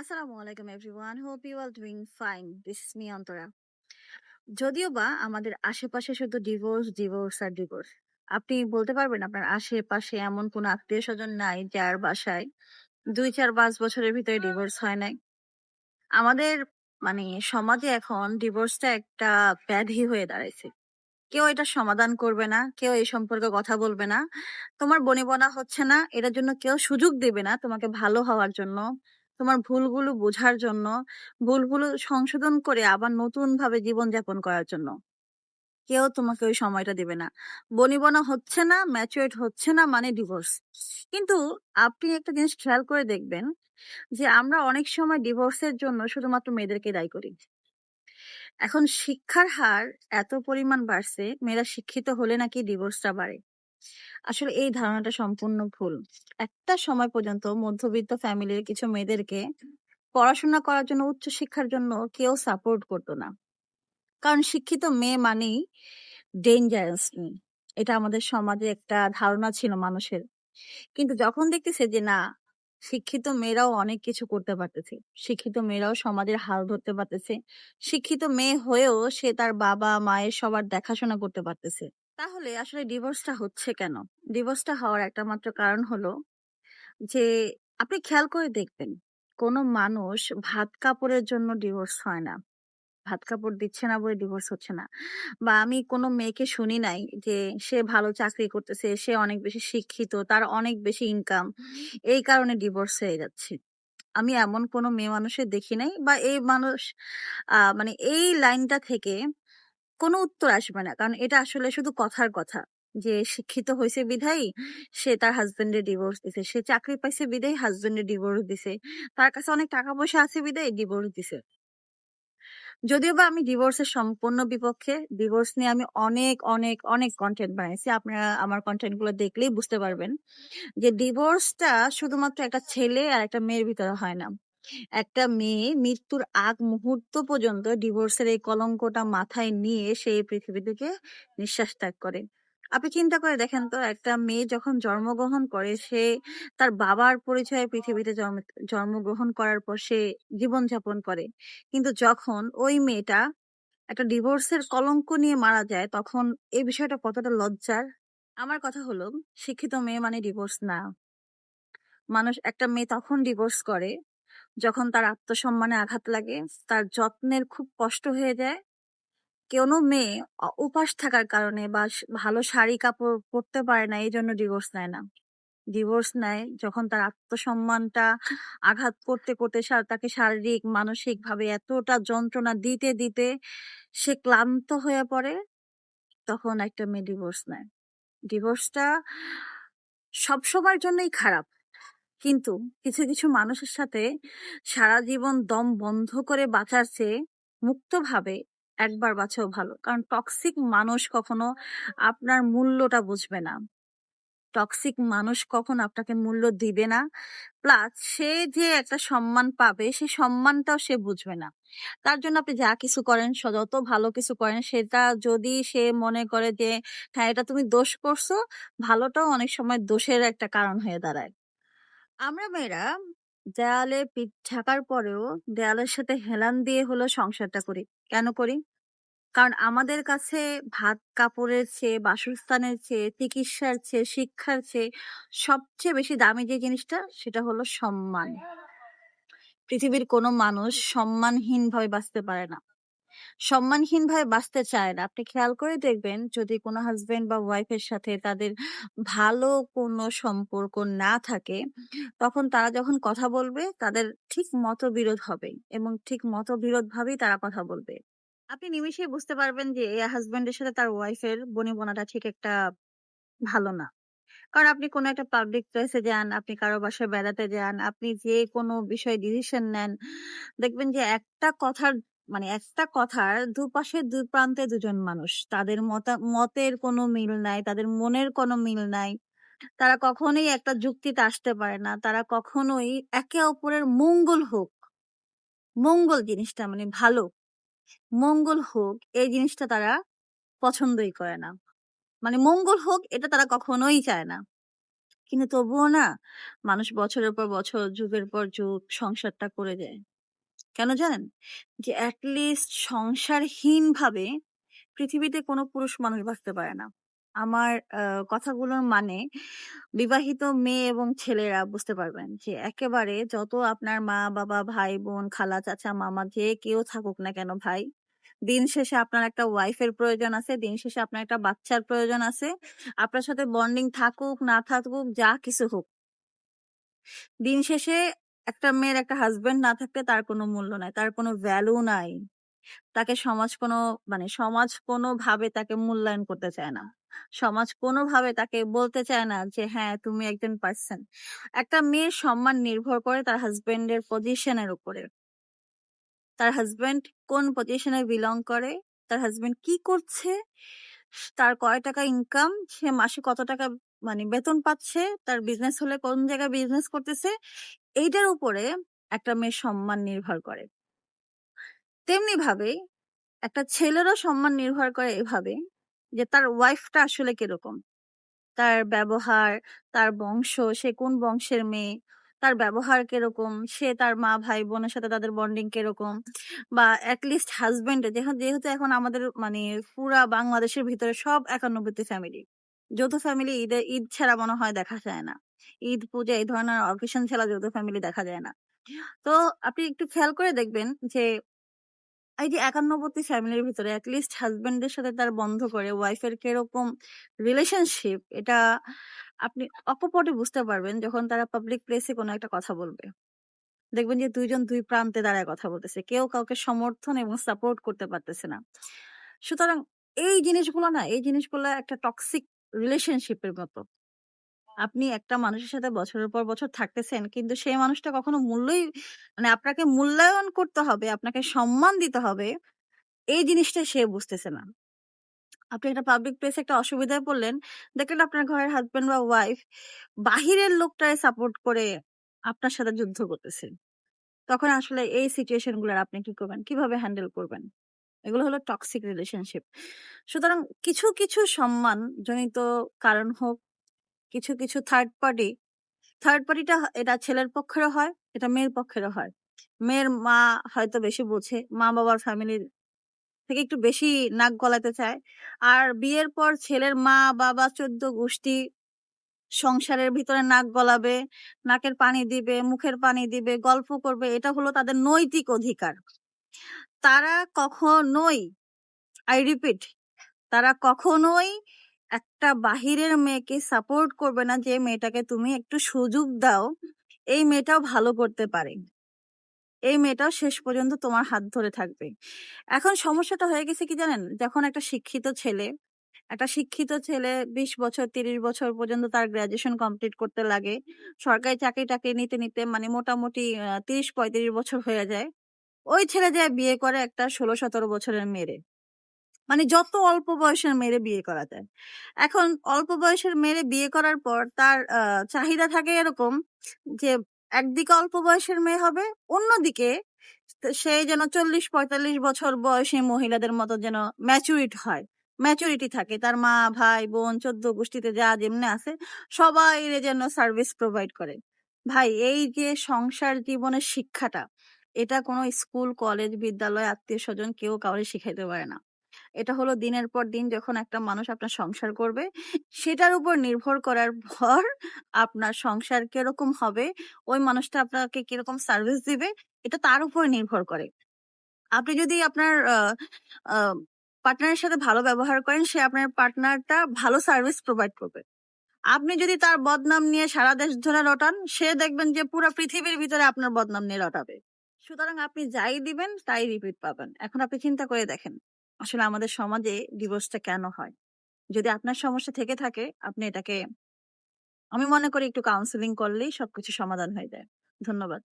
আসসালামু আলাইকুম everyone hope you are doing fine this me Antara. যদিও বা আমাদের আশেপাশে শুধু ডিভোর্স ডিভোর্স আর ডিভোর্স আপনি বলতে পারবেন আপনার আশেপাশে এমন কোন আত্মীয় স্বজন নাই যার বাসায় দুই চার পাঁচ বছরের ভিতরে ডিভোর্স হয় নাই। আমাদের মানে সমাজে এখন ডিভোর্সটা একটা ব্যাধি হয়ে দাঁড়াইছে। কেউ এটা সমাধান করবে না, কেউ এই সম্পর্কে কথা বলবে না। তোমার বনিবনা হচ্ছে না, এটার জন্য কেউ সুযোগ দেবে না তোমাকে ভালো হওয়ার জন্য। তোমার ভুলগুলো বোঝার জন্য, ভুলগুলো সংশোধন করে আবার নতুন ভাবে জীবনযাপন করার জন্য। কেউ তোমাকে ওই সময়টা দেবে না। বনিবনা হচ্ছে না ম্যাচুরেট হচ্ছে না মানে ডিভোর্স কিন্তু আপনি একটা জিনিস খেয়াল করে দেখবেন যে আমরা অনেক সময় ডিভোর্সের জন্য শুধুমাত্র মেয়েদেরকে দায়ী করি। এখন শিক্ষার হার এত পরিমাণ বাড়ছে, মেয়েরা শিক্ষিত হলে নাকি ডিভোর্সটা বাড়ে। আসলে এই ধারণাটা সম্পূর্ণ ভুল। একটা সময় পর্যন্ত মধ্যবিত্ত ফ্যামিলির কিছু মেয়েদেরকে পড়াশোনা করার জন্য উচ্চ শিক্ষার জন্য কেউ সাপোর্ট করতো না। কারণ শিক্ষিত মেয়ে মানেই ডেঞ্জারাস এটা আমাদের সমাজে একটা ধারণা ছিল মানুষের। কিন্তু যখন দেখতেছে যে, না, শিক্ষিত মেয়েরাও অনেক কিছু করতে পারতেছে। শিক্ষিত মেয়েরাও সমাজের হাল ধরতে পারতেছে। শিক্ষিত মেয়ে হয়েও সে তার বাবা মায়ের সবার দেখাশোনা করতে পারতেছে। তাহলে আসলে ডিভোর্সটা হচ্ছে কেন? ডিভোর্সটা হওয়ার একটা মাত্র কারণ হলো যে, আপনি খেয়াল করে দেখবেন, কোনো মানুষ ভাত কাপড়ের জন্য ডিভোর্স হয় না। ভাত কাপড় দিচ্ছে না বলে ডিভোর্স হচ্ছে না। বা আমি কোনো মেয়েকে শুনি নাই যে, সে ভালো চাকরি করতেছে, সে অনেক বেশি শিক্ষিত, তার অনেক বেশি ইনকাম এই কারণে ডিভোর্স হয়ে যাচ্ছে। আমি এমন কোনো মেয়ে মানুষের দেখি নাই বা এই মানুষ মানে এই লাইনটা থেকে কোনো উত্তর আসবে না। কারণ এটা আসলে শুধু কথার কথা। যে শিক্ষিত হয়েছে বিধায়, সে তার হাজবেন্ডের ডিভোর্স দিছে। সে চাকরি পাইছে বিধায় হাজবেন্ডের ডিভোর্স দিছে। তার কাছে অনেক টাকা পয়সা আছে বিধায় ডিভোর্স দিছে। যদিও বা আমি ডিভোর্সের সম্পূর্ণ বিপক্ষে ডিভোর্স নিয়ে আমি অনেক অনেক অনেক কন্টেন্ট বানাইছি। আপনারা আমার কন্টেন্টগুলো দেখলেই বুঝতে পারবেন যে ডিভোর্সটা শুধুমাত্র একটা ছেলে আর একটা মেয়ের ভিতরে হয় না। একটা মেয়ে মৃত্যুর আগ মুহূর্ত পর্যন্ত ডিভোর্সের এই কলঙ্কটা মাথায় নিয়ে সেই পৃথিবী থেকে নিঃশ্বাস ত্যাগ করে। আপনি চিন্তা করে দেখেন তো, একটা মেয়ে যখন জন্মগ্রহণ করে, সে তার বাবার পরিচয়ে পৃথিবীতে জন্মগ্রহণ করার পর সে জীবনযাপন করে। কিন্তু যখন ওই মেয়েটা একটা ডিভোর্সের কলঙ্ক নিয়ে মারা যায়, তখন এই বিষয়টা কতটা লজ্জার? আমার কথা হলো, শিক্ষিত মেয়ে মানে ডিভোর্স না। মানুষ, একটা মেয়ে তখন ডিভোর্স করে যখন তার আত্মসম্মানে আঘাত লাগে, তার যত্নের খুব কষ্ট হয়ে যায়। কোনো মেয়ে উপাস থাকার কারণে বা ভালো শাড়ি কাপড় পরতে পারে না এই জন্য ডিভোর্স নেয় না। ডিভোর্স নেয় যখন তার আত্মসম্মানটা আঘাত করতে করতে তাকে শারীরিক মানসিক ভাবে এতটা যন্ত্রণা দিতে দিতে সে ক্লান্ত হয়ে পড়ে, তখন একটা মেয়ে ডিভোর্স নেয়। ডিভোর্সটা সব সময়ের জন্যই খারাপ। কিন্তু কিছু কিছু মানুষের সাথে সারা জীবন দম বন্ধ করে বাঁচার চেয়ে মুক্তভাবে একবার বাঁচাও ভালো। কারণ টক্সিক মানুষ কখনো আপনার মূল্যটা বুঝবে না। টক্সিক মানুষ কখন আপনাকে মূল্য দিবে না। প্লাস সে যে একটা সম্মান পাবে সেই সম্মানটাও সে বুঝবে না। তার জন্য আপনি যা কিছু করেন যত ভালো কিছু করেন, সেটা যদি সে মনে করে যে হ্যাঁ এটা তুমি দোষ করছ, ভালোটাও অনেক সময় দোষের একটা কারণ হয়ে দাঁড়ায়। আমরা মেয়েরা দেয়ালে পিঠ ঢাকার পরেও দেয়ালের সাথে হেলান দিয়ে হলো সংসারটা করি। কেন করি? কারণ আমাদের কাছে ভাত কাপড়ের চেয়ে, বাসস্থানের চেয়ে, চিকিৎসার চেয়ে, শিক্ষার চেয়ে সবচেয়ে বেশি দামি যে জিনিসটা, সেটা হলো সম্মান। পৃথিবীর কোনো মানুষ সম্মানহীন ভাবে বাঁচতে পারে না। সম্মানহীন ভাবে বাঁচতে চায় না। আপনি খেয়াল করে দেখবেন যদি কোনো হাজবেন্ড বা ওয়াইফের সাথে তাদের ভালো কোনো সম্পর্ক না থাকে, তখন তারা যখন কথা বলবে তাদের ঠিক মতবিরোধ হবে এবং ঠিক মতবিরোধ ভাবেই তারা কথা বলবে। আপনি নিমিষেই বুঝতে পারবেন যে এই হাজবেন্ডের সাথে তার ওয়াইফের বনিবনাটা ঠিক একটা ভালো না। কারণ আপনি কোনো একটা পাবলিক প্লেসে যান, আপনি কারও বাসায় বেড়াতে যান, আপনি যে কোনো বিষয়ে ডিসিশন নেন, দেখবেন যে একটা কথার মানে একটা কথার দুপাশে দুই প্রান্তে দুজন মানুষ তাদের মতা মতের কোনো মিল নাই তাদের মনের কোনো মিল নাই। তারা কখনোই একটা যুক্তিতে আসতে পারে না তারা কখনোই একে অপরের মঙ্গল হোক মঙ্গল জিনিসটা মানে ভালো মঙ্গল হোক এই জিনিসটা তারা পছন্দই করে না। মানে মঙ্গল হোক এটা তারা কখনোই চায় না। কিন্তু তবুও না মানুষ বছরের পর বছর, যুগের পর যুগ সংসারটা করে যায়। কেন জানেন? যে এট লিস্ট সংসারহীনভাবে পৃথিবীতে কোনো পুরুষ মানুষ বাঁচতে পারে না। আমার কথাগুলোর মানে বিবাহিত মেয়ে এবং ছেলেরা বুঝতে পারবেন যে একেবারে যত আপনার মা-বাবা, ভাই-বোন, খালা, চাচা, মামা যে কেউ থাকুক না কেন ভাই, দিন শেষে আপনার একটা ওয়াইফের প্রয়োজন আছে, দিন শেষে আপনার একটা বাচ্চার প্রয়োজন আছে। আপনার সাথে বন্ডিং থাকুক, না থাকুক, যা কিছু হোক। দিন শেষে একটা মেয়ের একটা হাজবেন্ড না থাকলে তার কোনো মূল্য নাই। তার কোনো ভ্যালু নাই। তাকে সমাজ কোনো মানে সমাজ কোনোভাবে তাকে মূল্যায়ন করতে চায় না। সমাজ কোনোভাবে তাকে বলতে চায় না যে হ্যাঁ, তুমি একজন পারসন। একটা মেয়ের সম্মান নির্ভর করে তার হাসব্যান্ডের পজিশনের উপরে। তার হাজবেন্ড কোন পজিশনে বিলং করে, তার হাজবেন্ড কি করছে, তার কয় টাকা ইনকাম, সে মাসে কত টাকা মানে বেতন পাচ্ছে, তার বিজনেস হলে কোন জায়গায় বিজনেস করতেছে, এইটার উপরে একটা মেয়ের সম্মান নির্ভর করে। তেমনি ভাবে একটা ছেলেরও সম্মান নির্ভর করে এভাবে যে তার ওয়াইফটা আসলে কীরকম। তার ব্যবহার, তার বংশ, সে কোন বংশের মেয়ে, তার ব্যবহার কীরকম, সে তার মা, ভাই-বোনের সাথে তাদের বন্ডিং কীরকম বা এট লিস্ট হাসব্যান্ড যেহ যেহেতু এখন আমাদের মানে পুরা বাংলাদেশের ভিতরে সব ৯১ টি ফ্যামিলি। যৌথ ফ্যামিলি ঈদে ঈদ ছাড়া মনে হয় দেখা যায় না। ঈদ, পূজা এই ধরনের অকেশন ছাড়া যৌথ ফ্যামিলি দেখা যায় না। তো আপনি একটু খেয়াল করে দেখবেন যে এই যে ৯১ টি ফ্যামিলির ভিতরে এট লিস্ট হাসব্যান্ডের সাথে তার বন্ধ করে ওয়াইফের কীরকম রিলেশনশিপ এটা আপনি অকপটে বুঝতে পারবেন যখন তারা পাবলিক প্লেসে কোনো একটা কথা বলবে। দেখবেন যে দুইজন দুই প্রান্তে দাঁড়ায় কথা বলতেছে। কেউ কাউকে সমর্থন এবং সাপোর্ট করতে পারতেছে না। সুতরাং এই জিনিসগুলো না এই জিনিসগুলো একটা টক্সিক রিলেশনশিপের মতো। আপনি একটা মানুষের সাথে বছরের পর বছর থাকতেছেন কিন্তু সেই মানুষটা কখনো মূল্যই মানে আপনাকে মূল্যায়ন করতে হবে, আপনাকে সম্মান দিতে হবে, এই জিনিসটা সে বুঝতেছে না। আপনি একটা পাবলিক প্লেসে একটা অসুবিধায় পড়লেন, দেখলেন আপনার ঘরের হাসব্যান্ড বা ওয়াইফ বাহিরের লোকটারে সাপোর্ট করে আপনার সাথে যুদ্ধ করতেছে। তখন আসলে এই সিচুয়েশনগুলার আপনি কি করবেন? কীভাবে হ্যান্ডেল করবেন? এগুলো হলো টক্সিক রিলেশনশিপ। সুতরাং কিছু, কিছু সম্মান জনিত কারণ হোক, কিছু, কিছু থার্ড পার্টি, থার্ড পার্টিটা এটা ছেলের পক্ষেরও হয়, এটা মেয়ের পক্ষেরও হয়। মেয়ের মা হয়তো বেশি বোঝে, মা-বাবার ফ্যামিলির থেকে একটু বেশি নাক গলাতে চায়। আর বিয়ের পর ছেলের মা-বাবা ১৪ গোষ্ঠী সংসারের ভিতরে নাক গলাবে, নাকের পানি দিবে, মুখের পানি দিবে, গল্প করবে। এটা হলো তাদের নৈতিক অধিকার। তারা কখনোই আই রিপিট তারা কখনোই একটা বাহিরের মেয়েকে সাপোর্ট করবে না যে মেয়েটাকে তুমি একটু সুযোগ দাও, এই মেয়েটাও ভালো করতে পারে। এই মেয়েটাও শেষ পর্যন্ত তোমার হাত ধরে থাকবে। এখন সমস্যাটা হয়ে গেছে কি জানেন? যখন একটা শিক্ষিত ছেলে, একটা শিক্ষিত ছেলে ২০ বছর ৩০ বছর পর্যন্ত তার গ্র্যাজুয়েশন কমপ্লিট করতে লাগে। সরকারি চাকরি-টাকরি নিতে, নিতে মানে মোটামুটি তিরিশ ৩০-৩৫ বছর হয়ে যায়। ওই ছেলে যেয়ে বিয়ে করে একটা ১৬-১৭ বছরের মেয়েরে। মানে যত অল্প বয়সের মেয়েরে বিয়ে করা যায়। এখন অল্প বয়সের মেয়েরে বিয়ে করার পর তার চাহিদা থাকে এরকম যে একদিকে অল্প বয়সের মেয়ে হবে, অন্যদিকে সে যেন ৪০-৪৫ বছর বয়সে মহিলাদের মতো যেন ম্যাচুরিট হয়। ম্যাচুরিটি থাকে। তার মা, ভাই, বোন, ১৪ গোষ্ঠীতে যা যেমনি আছে সবাইরে যেন সার্ভিস প্রোভাইড করে। ভাই এই যে সংসার জীবনের শিক্ষাটা, এটা কোনো স্কুল, কলেজ, বিদ্যালয়, আত্মীয় স্বজন কেউ কাউরে শিখাইতে পারে না। এটা হলো দিনের পর দিন যখন একটা মানুষ আপনার সংসার করবে, সেটার উপর নির্ভর করার পর আপনার সংসার কীরকম হবে, ওই মানুষটা আপনাকে কীরকম সার্ভিস দিবে, এটা তার উপর নির্ভর করে। আপনি যদি আপনার পার্টনারের সাথে ভালো ব্যবহার করেন, সে আপনার পার্টনারটা ভালো সার্ভিস প্রোভাইড করবে। আপনি যদি তার বদনাম নিয়ে সারা দেশ ধরে লটান সে দেখবেন যে পুরা পৃথিবীর ভিতরে আপনার বদনাম নিয়ে লটাবে সুতরাং আপনি যাই দিবেন তাই রিপিট পাবেন। এখন আপনি চিন্তা করে দেখেন, আসলে আমাদের সমাজে ডিভোর্সটা কেন হয়? যদি আপনার সমস্যা থেকে থাকে, আপনি এটাকে আমি মনে করি একটু কাউন্সেলিং করলেই সবকিছু সমাধান হয়ে যায়। ধন্যবাদ।